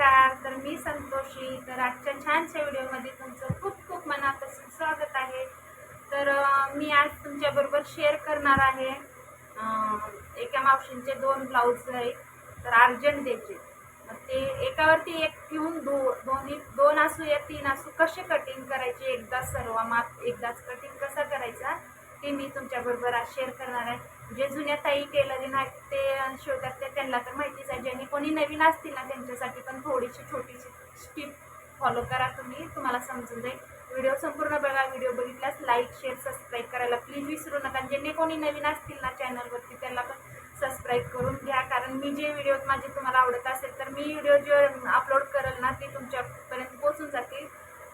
नमस्कार. तर मी संतोषी. तर आजच्या छानशा व्हिडिओमध्ये तुमचं खूप खूप मनापासून स्वागत आहे. तर मी आज तुमच्याबरोबर शेअर करणार आहे. एका मावशींचे दोन ब्लाऊज आहेत. तर अर्जंट द्यायचे मग ते एकावरती एक ठेवून दो दोन्ही दोन असू या तीन असू कसे कटिंग करायचे? एकदाच सर्व माप एकदाच कटिंग कसा करायचा? ते मी तुमच्याबरोबर आज शेअर करणार आहे. जे जुन्या ताई टेलरिंग आहेत ते शिवतात ते त्यांना तर माहितीच आहे. ज्यांनी कोणी नवीन असतील ना त्यांच्यासाठी पण थोडीशी छोटीशी स्टिप फॉलो करा तुम्ही. तुम्हाला समजून जाईल. व्हिडिओ संपूर्ण बघा. व्हिडिओ बघितल्यास लाईक शेअर सबस्क्राईब करायला प्लीज विसरू नका. ज्यांनी कोणी नवीन असतील ना चॅनलवरती त्यांना पण सबस्क्राईब करून घ्या. कारण मी जे व्हिडिओ माझे तुम्हाला आवडत असेल तर मी व्हिडिओ जे अपलोड करेल ना ते तुमच्यापर्यंत पोहोचून जातील.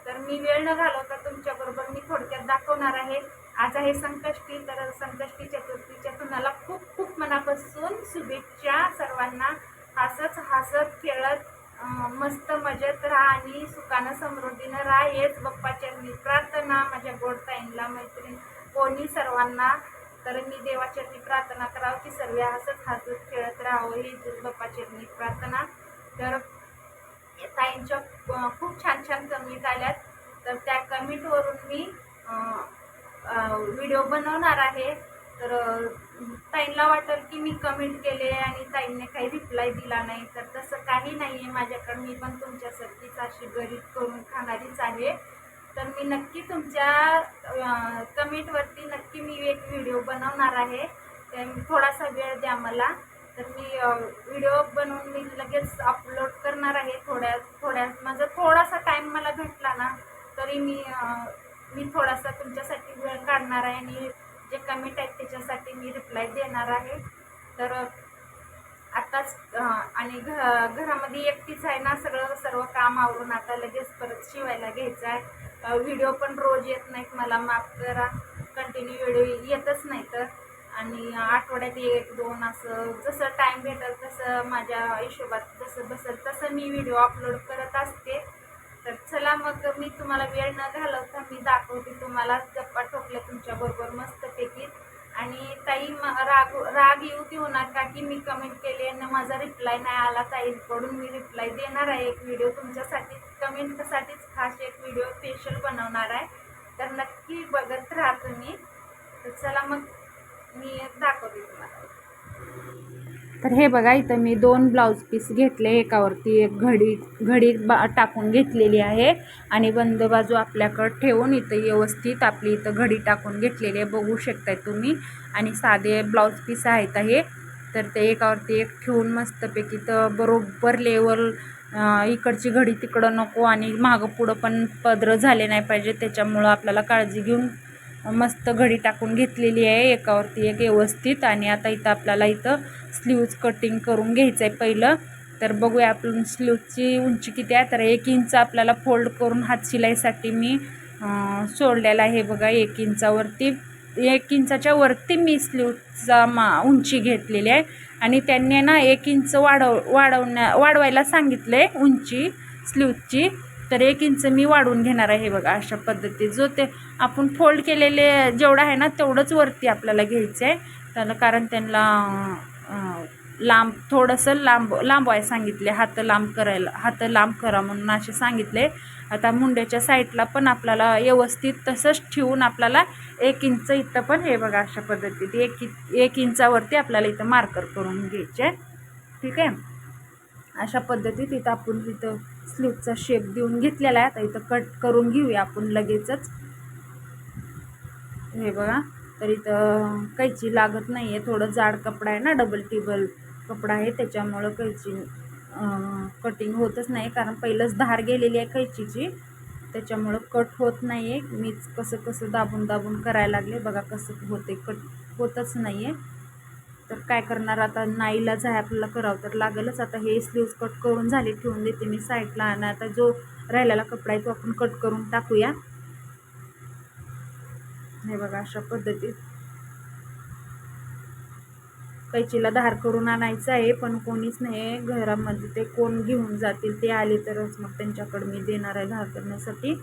तर मी वेळ न घालवता तुमच्याबरोबर मी थोडक्यात दाखवणार आहे. आज आहे संकष्टी तर संकष्टी चतुर्थीच्या तुम्हाला खूप खूप मनापासून शुभेच्छा सर्वांना. हसत हसत खेळत मस्त मजेत राहा आणि सुखानं समृद्धीनं राहा. हेच बाप्पाच्या मी प्रार्थना माझ्या गोडताईंला मैत्रीण कोणी सर्वांना. तर मी देवाच्या मी प्रार्थना करावं की सर्व हसत हसत खेळत राहावं. ही बाप्पाच्या मी प्रार्थना. तर ताईंच्या खूप छान छान कमेंट आल्यात. तर त्या कमेंटवरून मी व्हिडिओ बनवणार आहे. तर ताईंला ताईंना वाटेल की मी कमेंट केले आणि ताईंने काही रिप्लाय दिला नाही. तर तसं काही नाही आहे माझ्याकडं. मी पण तुमच्यासारखीच अशी गरीब करून खाणारीच आहे. तर मी नक्की तुमच्या कमेंटवरती नक्की मी एक व्हिडिओ बनवणार आहे. तर थोडासा वेळ द्या मला. तर मी व्हिडिओ बनवून मी लगेच अपलोड करणार आहे. थोड्या थोड्या माझा थोडासा टाईम मला भेटला ना तरी मी मी थोडासा तुमच्यासाठी वेळ काढणार आहे आणि जे कमेंट आहेत त्याच्यासाठी मी रिप्लाय देणार आहे. तर आत्ताच आणि घ घरामध्ये एकटीच आहे ना सगळं सर्व काम आवरून आता लगेच परत शिवायला घ्यायचं आहे. व्हिडिओ पण रोज येत नाहीत मला माफ करा. कंटिन्यू व्हिडिओ येतच नाही तर. आणि आठवड्यात एक दोन असं जसं टाईम भेटेल तसं माझ्या हिशोबात जसं बसेल तसं मी व्हिडिओ अपलोड करत असते. तर चला मग मी तुम्हाला वेळ न घालवता मी दाखवते तुम्हाला गप्पा ठोकल्या तुमच्याबरोबर मस्तपैकी. आणि ताई राग राग येऊ देऊ नका की मी कमेंट केली आणि माझा रिप्लाय नाही आला ताईंकडून मी रिप्लाय देणार आहे. एक व्हिडिओ तुमच्यासाठी कमेंटसाठीच खास एक व्हिडिओ स्पेशल बनवणार आहे. तर नक्की बघत राहा तुम्ही. तर चला मग मी दाखवते तुम्हाला. तर हे बघा इथं मी दोन ब्लाऊज पीस घेतले. एकावरती एक घडी घडी बा टाकून घेतलेली आहे. आणि बंद बाजू आपल्याकडं ठेवून इथं व्यवस्थित आपली इथं घडी टाकून घेतलेली आहे. बघू शकताय तुम्ही. आणि साधे ब्लाऊज पीस आहेत हे. तर ते एकावरती एक ठेवून मस्तपैकी तर बरोबर लेवल इकडची घडी तिकडं नको आणि मागं पुढं पण पदरं झाले नाही पाहिजे. त्याच्यामुळं आपल्याला काळजी घेऊन मस्त घडी टाकून घेतलेली आहे. एकावरती एक व्यवस्थित आणि आता इथं आपल्याला इथं स्लीव्ज कटिंग करून घ्यायचं आहे पहिलं. तर बघूया आपण स्लीवची उंची किती आहे. तर एक इंच आपल्याला फोल्ड करून हात शिलाईसाठी मी सोडलेला आहे बघा एक इंचावरती एक इंचाच्या वरती मी स्लीवचा मा उंची घेतलेली आहे. आणि त्यांनी ना एक इंच वाढव वाढवण्या वाढवायला सांगितलं आहे उंची स्लीवची तर एक इंच मी वाढवून घेणार आहे बघा अशा पद्धतीत. जो ते आपण फोल्ड केलेले जेवढं आहे ना तेवढंच वरती आपल्याला घ्यायचं आहे. त्याला कारण त्यांना लांब थोडंसं लांब लांबवाय सांगितले. हात लांब करायला हात लांब करा म्हणून असे सांगितले. आता मुंड्याच्या साईडला पण आपल्याला व्यवस्थित तसंच ठेवून आपल्याला एक इंच इथं पण हे बघा अशा पद्धतीत एक इ- एक इंचावरती आपल्याला इथं मार्कर करून घ्यायचे. आहे ठीक आहे? अशा पद्धतीत इथं आपण इथं स्लीवचा शेप देऊन घेतलेला आहे. तर इथं कट करून घेऊया आपण लगेचच. हे बघा तर इथं कैची लागत नाही आहे थोडं जाड कपडा आहे ना डबल टेबल कपडा आहे. त्याच्यामुळं कैची कटिंग होतच नाही. कारण पहिलंच धार गेलेली आहे कैचीची. त्याच्यामुळं कट होत नाही आहे मीच कसं कसं दाबून दाबून करायला लागले. बघा कसं होते. कट होतच नाही आहे तर काय करणार? आता नाईलाच आहे आपल्याला करावं तर लागेलच. आता हे स्लीव्ज कट करून झाले ठेवून देते मी साईडला आणि आता जो राहिलेला कपडा आहे तो आपण कट करून टाकूया. हे बघा अशा पद्धतीत. कैचीला धार करून आणायचं आहे पण कोणीच नाही घरामध्ये. ते कोण घेऊन जातील ते आले तरच मग त्यांच्याकडे मी देणार आहे धार करण्यासाठी.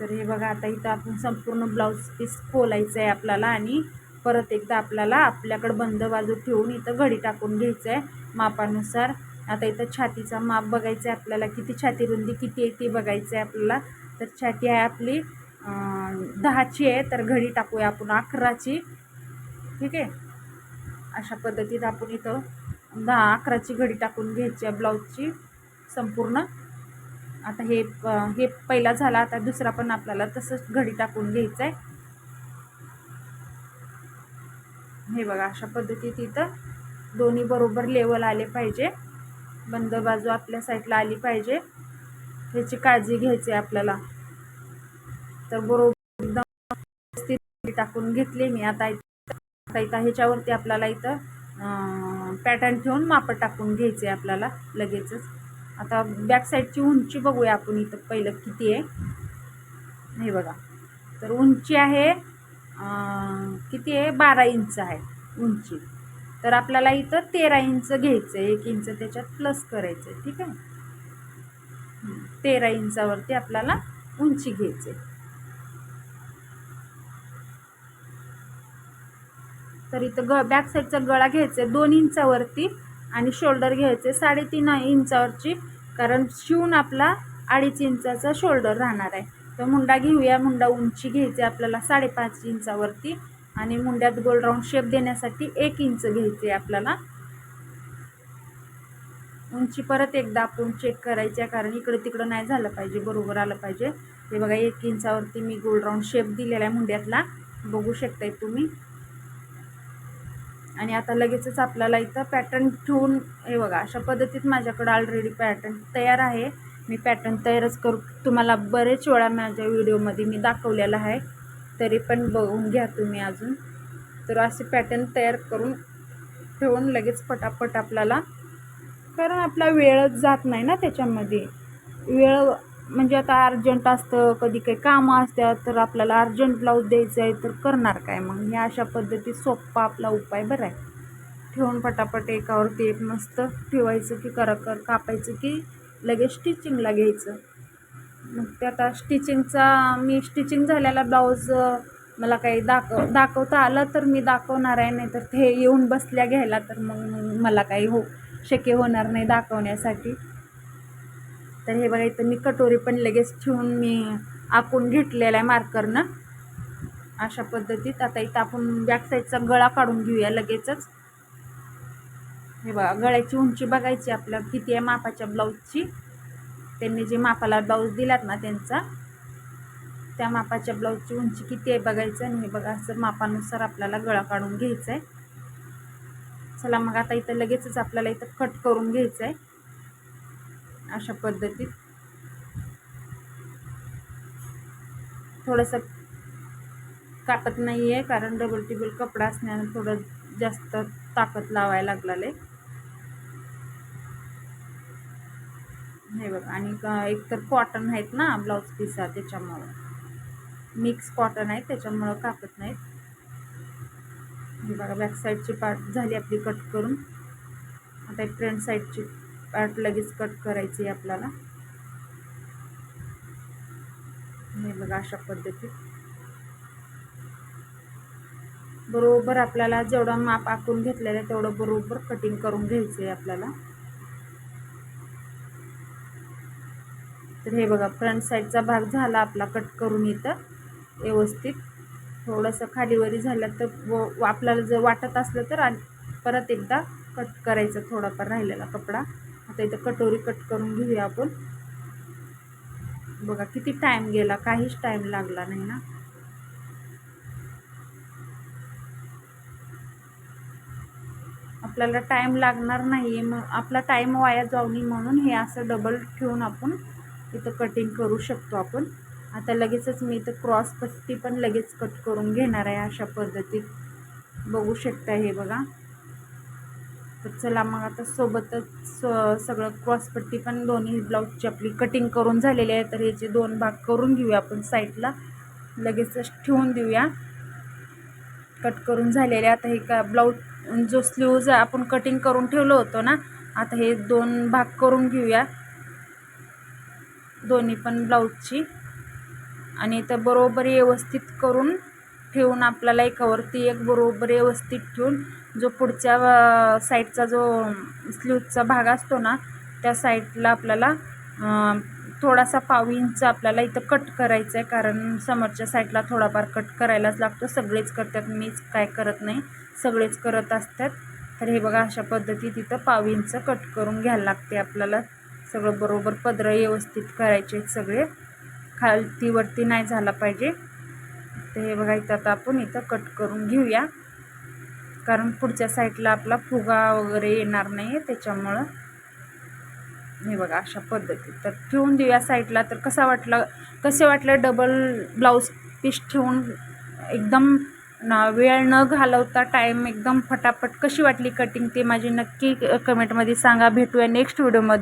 तर हे बघा आता इथं आपण संपूर्ण ब्लाऊज पीस खोलायचं आहे आपल्याला आणि परत एकदा आपल्याला आपल्याकडं बंद बाजू ठेवून इथं घडी टाकून घ्यायचं आहे मापानुसार. आता इथं छातीचा माप बघायचं आहे आपल्याला किती छाती रुंदी किती आहे ती बघायचं आहे आपल्याला. तर छाती आहे आपली दहाची आहे तर घडी टाकूया आपण अकराची. ठीक आहे? अशा पद्धतीत आपण इथं दहा अकराची घडी टाकून घ्यायची आहे ब्लाऊजची संपूर्ण. आता हे हे पहिला झाला आता दुसरा पण आपल्याला तसंच घडी टाकून घ्यायचं आहे हे बघा अशा पद्धतीत इथं दोन्ही बरोबर लेवल आले पाहिजे. बंद बाजू आपल्या साईडला आली पाहिजे. ह्याची काळजी घ्यायची आहे आपल्याला. तर बरोबर एकदम व्यवस्थित टाकून घेतली मी. आता इथं आता इथं ह्याच्यावरती आपल्याला इथं पॅटर्न ठेवून मापं टाकून घ्यायचे आहे आपल्याला लगेचच. आता बॅक साईडची उंची बघूया आपण इथं पहिलं किती आहे. हे बघा. तर उंची आहे किती आहे? बारा इंच आहे उंची. तर आपल्याला इथं तेरा इंच घ्यायचं आहे. एक इंच त्याच्यात प्लस करायचं आहे. ठीक आहे? तेरा इंचावरती आपल्याला उंची घ्यायची आहे. तर इथं ग बॅक साईडचा गळा घ्यायचा आहे दोन इंचावरती आणि शोल्डर घ्यायचे साडेतीन इंचावरची. कारण शिवून आपला अडीच इंचाचा शोल्डर राहणार आहे. तर मुंडा घेऊया. मुंडा उंची घ्यायची आहे आपल्याला साडेपाच इंचावरती. आणि मुंड्यात गोल राऊंड शेप देण्यासाठी एक इंच घ्यायचे आहे आपल्याला. उंची परत एकदा आपण चेक करायची आहे कारण इकडं तिकडं नाही झालं पाहिजे बरोबर आलं पाहिजे. हे बघा एक इंचावरती मी गोल राऊंड शेप दिलेला आहे मुंड्यातला. बघू शकताय तुम्ही. आणि आता लगेचच आपल्याला इथं पॅटर्न ठेवून हे बघा अशा पद्धतीत माझ्याकडं ऑलरेडी पॅटर्न तयार आहे. मी पॅटर्न तयारच करू. तुम्हाला बरेच वेळा माझ्या व्हिडिओमध्ये मी दाखवलेला आहे. तरी पण बघून घ्या तुम्ही अजून. तर असे पॅटर्न तयार करून ठेवून लगेच पटापट आपल्याला कारण आपला वेळच जात नाही ना त्याच्यामध्ये. वेळ म्हणजे आता अर्जंट असतं कधी काही कामं असतात तर आपल्याला अर्जंट ब्लाऊज द्यायचं आहे तर करणार काय मग? हे अशा पद्धतीत सोप्पा आपला उपाय बरा आहे. ठेवून पटापट एकावरती एक मस्त ठेवायचं की करा कर कापायचं की लगेच स्टिचिंगला घ्यायचं. मग ते आता स्टिचिंगचा मी स्टिचिंग झालेला ब्लाऊज मला काही दाखव दाखवता आलं तर मी दाखवणार आहे नाही तर ते येऊन बसल्या घ्यायला तर मग मला काही हो शक्य होणार नाही दाखवण्यासाठी. तर हे बघा इथं मी कटोरी पण लगेच ठेवून मी आखून घेतलेला आहे मार्करनं. अशा पद्धतीत आता इथं आपण बॅक साईडचा गळा काढून घेऊया लगेचच. हे बघा गळ्याची उंची बघायची आपल्या किती आहे मापाच्या ब्लाऊजची त्यांनी जे मापाला ब्लाऊज दिलात ना त्यांचा त्या मापाच्या ब्लाऊजची उंची किती आहे बघायचं आणि हे बघा असं मापानुसार आपल्याला गळा काढून घ्यायचा आहे चला मग आता इथं लगेचच आपल्याला इथं कट करून घ्यायचं आहे अशा पद्धतीत. थोडंसं कापत नाही आहे कारण डबल टिबल कपडा असण्यानं थोडं जास्त ताकद लावायला लागलेलं आहे. हे बघ. आणि क- एक तर कॉटन आहेत ना ब्लाऊज पिसा त्याच्यामुळं. मिक्स कॉटन आहे त्याच्यामुळं कापत नाहीत. हे बघा बॅक साईडची पार्ट झाली आपली कट करून. आता फ्रंट साईडची पार्ट लगेच कट करायची आहे आपल्याला. हे बघा अशा पद्धतीत. बरोबर आपल्याला जेवढं माप आखून घेतलेलं आहे तेवढं बरोबर कटिंग करून घ्यायचं आहे आपल्याला. तर हे बघा फ्रंट साईडचा भाग झाला आपला कट करून इथं व्यवस्थित. थोडंसं खालीवरी झालं तर व आपल्याला जर वाटत असलं तर परत एकदा कट करायचं थोडाफार राहिलेला कपडा. आता इथं कटोरी कट करून घेऊया आपण. बघा किती टाईम गेला काहीच टाईम लागला नाही ना. आपल्याला टाईम लागणार नाही आहे मग आपला टाईम वाया जाऊ नये म्हणून हे असं डबल ठेवून आपण इथं कटिंग करू शकतो आपण. आता लगेचच मी इथं क्रॉस पट्टी पण लगेच कट करून घेणार आहे अशा पद्धतीत. बघू शकता हे बघा. तर चला मग आता सोबतच स- सगळं क्रॉसपट्टी पण दोन्ही ब्लाऊजची आपली कटिंग करून झालेली आहे. तर याचे दोन भाग करून घेऊया आपण साईडला लगेचच ठेवून देऊया. कट करून झालेले आता हे का ब्लाऊज जो स्लीव्ज आपण कटिंग करून ठेवलं होतं ना आता हे दोन भाग करून घेऊया. दोन्ही पण ब्लाऊजची. आणि इथं बरोबर व्यवस्थित करून ठेवून आपल्याला एकावरती एक बरोबर व्यवस्थित ठेवून जो पुढच्या साईडचा जो स्लीवचा भाग असतो ना त्या साईडला आपल्याला थोडासा पाव इंच आपल्याला इथं कट करायचं आहे. कारण समोरच्या साईडला थोडाफार कट करायलाच लागतो. सगळेच करतात. मीच काय करत नाही. सगळेच करत असतात. तर हे बघा अशा पद्धतीत इथं पाव इंच कट करून घ्यायला लागते आपल्याला. सगळं बरोबर पदरं व्यवस्थित करायचे सगळे. खालतीवरती नाही झाला पाहिजे. तर हे बघा इथं आता आपण इथं कट करून घेऊया. कारण पुढच्या साईडला आपला फुगा वगैरे येणार नाही आहे त्याच्यामुळं. हे बघा अशा पद्धतीत. तर ठेवून देऊया साईडला तर कसा वाटला कसे वाटलं डबल ब्लाऊज पीस ठेवून? एकदम ना वेळ न घालवता टाईम एकदम फटाफट. कशी वाटली कटिंग ते माझी नक्की कमेंटमध्ये सांगा. भेटूया नेक्स्ट व्हिडिओमध्ये